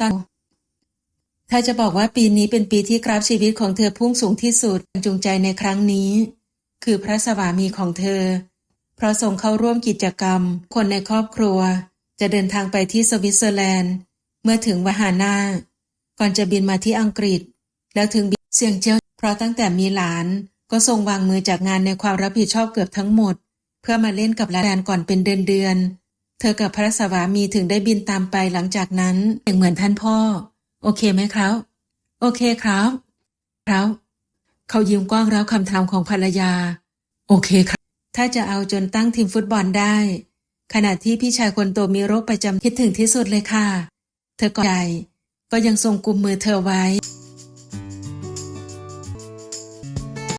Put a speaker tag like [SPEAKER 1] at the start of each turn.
[SPEAKER 1] ตถ้าจะบอกว่าปีนี้เป็นปีที่กราฟชีวิตของเธอพุ่งสูงที่สุดจูงใจในครั้งนี้ คือพระสวามีของเธอ เพราะส่งเข้าร่วมกิจกรรม คนในครอบครัว จะเดินทางไปที่สวิตเซอร์แลนด์ เมื่อถึงวาหาน่าก่อนจะบินมาที่อังกฤษ แล้วถึงบินเสียงเจ้าเพราะตั้งแต่มีหลาน ก็ทรงวางมือจากงานในความรับผิดชอบเกือบทั้งหมด เพื่อมาเล่นกับลานก่อนเป็นเดือนเดือนๆ เธอกับพระสวามีถึงได้บินตามไปหลังจากนั้นอย่างเหมือนท่านพ่อ โอเคไหมครับ โอเคครับ ครับ เขายิ้มกว้างรับคำถามของภรรยา โอเคครับ ถ้าจะเอาจนตั้งทีมฟุตบอลได้ ขณะที่พี่ชายคนโตมีโรคประจำคิดถึงที่สุดเลยค่ะ เธอก็ใจก็ยังทรงกุมมือเธอไว้